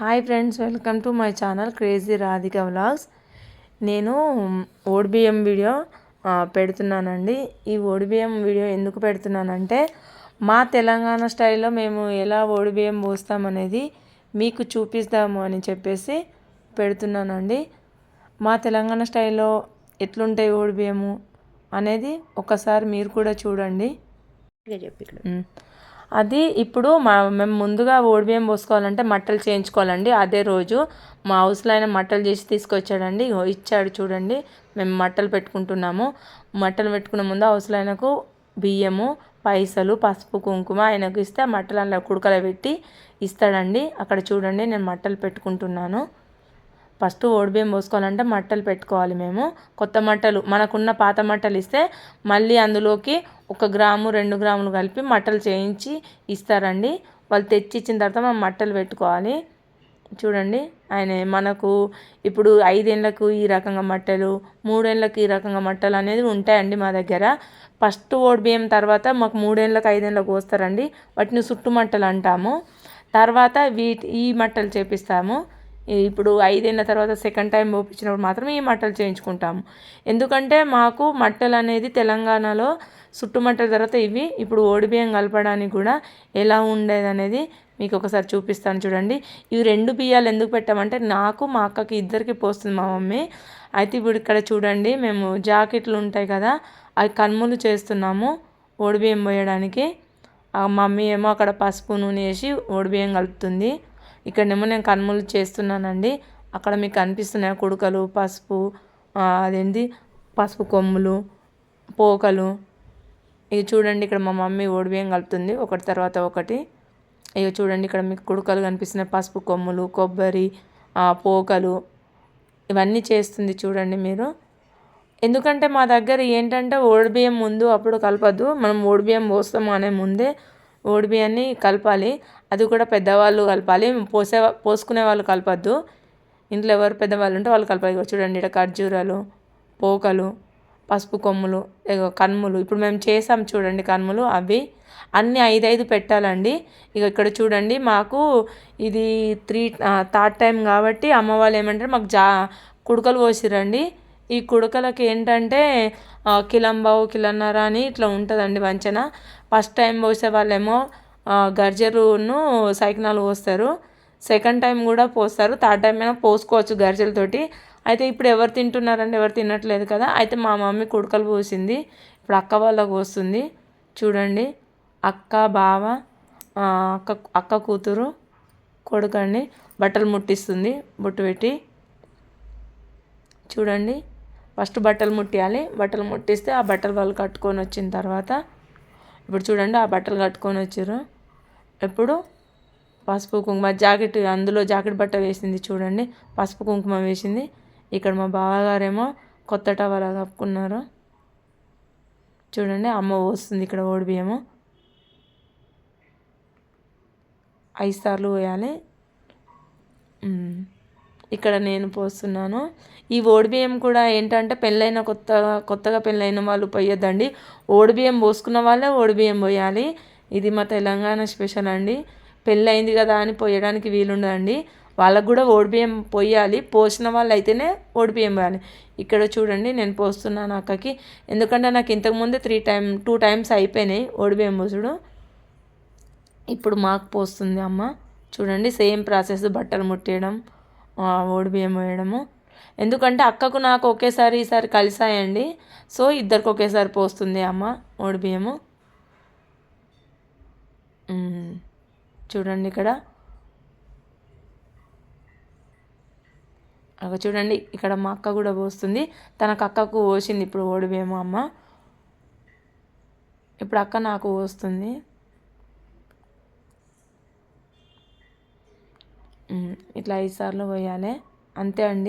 Hi friends welcome to my channel crazy Radhika vlogs నేను ఓడిబిఎం video పెడుతున్నానండి. ఈ ఓడిబిఎం video ఎందుకు పెడుతున్నానంటే మా తెలంగాణ స్టైల్లో మేము ఎలా ఓడిబిఎం పోస్తామనేది మీకు చూపిస్తాము అని చెప్పేసి పెడుతున్నానండి. మా తెలంగాణ స్టైల్లో ఎట్లుంటాయి ఓడిబియ్యము అనేది ఒకసారి మీరు కూడా చూడండి. చెప్పి అది ఇప్పుడు మా మేము ముందుగా ఓడిబియ్యం పోసుకోవాలంటే మట్టలు చేయించుకోవాలండి. అదే రోజు మా హౌస్లో ఆయన మట్టలు చేసి తీసుకొచ్చాడండి. ఇచ్చాడు చూడండి. మేము మట్టలు పెట్టుకుంటున్నాము. మట్టలు పెట్టుకున్న ముందు హౌస్లో ఆయనకు బియ్యము పైసలు పసుపు కుంకుమ ఆయనకు ఇస్తే మట్టలు అలా కుడకలో పెట్టి ఇస్తాడండి. అక్కడ చూడండి నేను మట్టలు పెట్టుకుంటున్నాను. ఫస్ట్ ఓడిబియ్యం పోసుకోవాలంటే మట్టలు పెట్టుకోవాలి మేము. కొత్త మట్టలు మనకున్న పాత మట్టలు ఇస్తే మళ్ళీ అందులోకి ఒక గ్రాము రెండు గ్రాములు కలిపి మట్టలు చేయించి ఇస్తారండి. వాళ్ళు తెచ్చి ఇచ్చిన తర్వాత మనం మట్టలు పెట్టుకోవాలి. చూడండి ఆయన మనకు ఇప్పుడు ఐదేళ్ళకు ఈ రకంగా మట్టలు మూడేళ్ళకు ఈ రకంగా మట్టలు అనేది ఉంటాయండి మా దగ్గర. ఫస్ట్ ఓడిబియ్యం తర్వాత మాకు మూడేళ్ళకు ఐదేళ్ళకు వస్తారండి వాటిని చుట్టుమట్టలు అంటాము. తర్వాత వీటి ఈ మట్టలు చేపిస్తాము. ఇప్పుడు ఐదేళ్ళ తర్వాత సెకండ్ టైం పోపించినప్పుడు మాత్రమే ఈ మట్టలు చేయించుకుంటాము. ఎందుకంటే మాకు మట్టలు అనేది తెలంగాణలో చుట్టుమట్టల తర్వాత ఇవి ఇప్పుడు ఓడిబియ్యం కలపడానికి కూడా ఎలా ఉండేది అనేది మీకు ఒకసారి చూపిస్తాను చూడండి. ఇవి రెండు బియ్యాలు ఎందుకు పెట్టామంటే నాకు మా అక్కకి ఇద్దరికి పోస్తుంది మా మమ్మీ. అయితే ఇప్పుడు ఇక్కడ చూడండి మేము జాకెట్లు ఉంటాయి కదా అవి కనుములు చేస్తున్నాము ఓడిబియ్యం పోయడానికి. మమ్మీ ఏమో అక్కడ పసుపు నూనె వేసి ఓడిబియ్యం కలుపుతుంది. ఇక్కడనేమో నేను కనుమూలు చేస్తున్నానండి. అక్కడ మీకు కనిపిస్తున్నాయి కుడుకలు పసుపు అదేంటి పసుపు కొమ్ములు పోకలు. ఇవి చూడండి ఇక్కడ మా మమ్మీ ఓడిబియ్యం కలుపుతుంది. ఒకటి తర్వాత ఒకటి. ఇక చూడండి ఇక్కడ మీకు కుడుకలు కనిపిస్తున్నాయి. పసుపు కొమ్ములు కొబ్బరి పోకలు. ఇవన్నీ చేస్తుంది చూడండి మీరు. ఎందుకంటే మా దగ్గర ఏంటంటే ఓడిబియ్యం ముందు అప్పుడు కలపద్దు. మనం ఓడిబియ్యం పోస్తాం అనే ముందే ఓడిబియ్యాన్ని కలపాలి. అది కూడా పెద్దవాళ్ళు కలపాలి. పోసే పోసుకునే వాళ్ళు కలపద్దు. ఇంట్లో ఎవరు పెద్దవాళ్ళు ఉంటే వాళ్ళు కలపాలి. చూడండి ఇక్కడ ఖర్జూరాలు పోకలు పసుపు కొమ్ములు కనుములు. ఇప్పుడు మేము చేసాం చూడండి కనుములు అవి. అన్నీ ఐదు ఐదు పెట్టాలండి. ఇక ఇక్కడ చూడండి మాకు ఇది త్రీ థర్డ్ టైం కాబట్టి అమ్మ వాళ్ళు ఏమంటారు మాకు జా కుడకలు పోసిరండి ఈ కుడకలకి ఏంటంటే కిలంబావు కిలన్నర అని ఇట్లా ఉంటుందండి వంచన. ఫస్ట్ టైం పోసే వాళ్ళేమో గర్జరును సైకినాలు పోస్తారు. సెకండ్ టైం కూడా పోస్తారు. థర్డ్ టైం అయినా పోసుకోవచ్చు గర్జలతోటి అయితే ఇప్పుడు ఎవరు తింటున్నారండి? ఎవరు తినట్లేదు కదా. అయితే మా మమ్మీ కుడకలు పోసింది. ఇప్పుడు అక్క వాళ్ళకు పోస్తుంది. చూడండి. అక్క బావ అక్క అక్క కూతురు కొడుకండి. బట్టలు ముట్టిస్తుంది. బొట్టు పెట్టి. చూడండి. ఫస్ట్ బట్టలు ముట్టియాలి. బట్టలు ముట్టిస్తే ఆ బట్టలు వాళ్ళు కట్టుకొని వచ్చిన తర్వాత ఇప్పుడు చూడండి ఆ బట్టలు కట్టుకొని వచ్చారు. ఎప్పుడు? పసుపు కుంకుమ జాకెట్ అందులో జాకెట్ బట్ట వేసింది చూడండి. పసుపు కుంకుమ వేసింది. ఇక్కడ మా బావగారేమో కొత్త టవల కప్పుకున్నారు. చూడండి అమ్మ వస్తుంది ఇక్కడ ఓడిబియ్యము. ఐదు సార్లు పోయాలి. ఇక్కడ నేను పోస్తున్నాను. ఈ ఓడిబియ్యం కూడా ఏంటంటే పెళ్ళైన కొత్తగా కొత్తగా పెళ్ళైన వాళ్ళు పోయొద్దండి. ఓడిబియ్యం పోసుకున్న వాళ్ళే ఓడిబియ్యం పోయాలి. ఇది మా తెలంగాణ స్పెషల్ అండి. పెళ్ళయింది కదా అని పోయడానికి వీలుండదండి. వాళ్ళకు కూడా ఓడిబియ్యం పోయాలి. పోసిన వాళ్ళు అయితేనే ఓడిబియ్యం పోయాలి. ఇక్కడ చూడండి నేను పోస్తున్నాను అక్కకి. ఎందుకంటే నాకు ఇంతకుముందే త్రీ టైమ్ టూ టైమ్స్ అయిపోయినాయి ఓడిబియ్యం పోసుడు. ఇప్పుడు మాకు పోస్తుంది అమ్మ. చూడండి సేమ్ ప్రాసెస్ బట్టలు ముట్టేయడం. ఓడిబియ్యం వేయడము. ఎందుకంటే అక్కకు నాకు ఒకేసారి ఈసారి కలిసాయండి. సో ఇద్దరికి ఒకేసారి పోస్తుంది అమ్మ ఓడిబియ్యము చూడండి ఇక్కడ. అక్కడ చూడండి ఇక్కడ మా అక్క కూడా పోస్తుంది. తనకు అక్కకు పోసింది ఇప్పుడు ఓడిబియ్యము అమ్మ. ఇప్పుడు అక్క నాకు పోస్తుంది. ఇట్లా ఐదు సార్లు పోయాలి. అంతే అండి.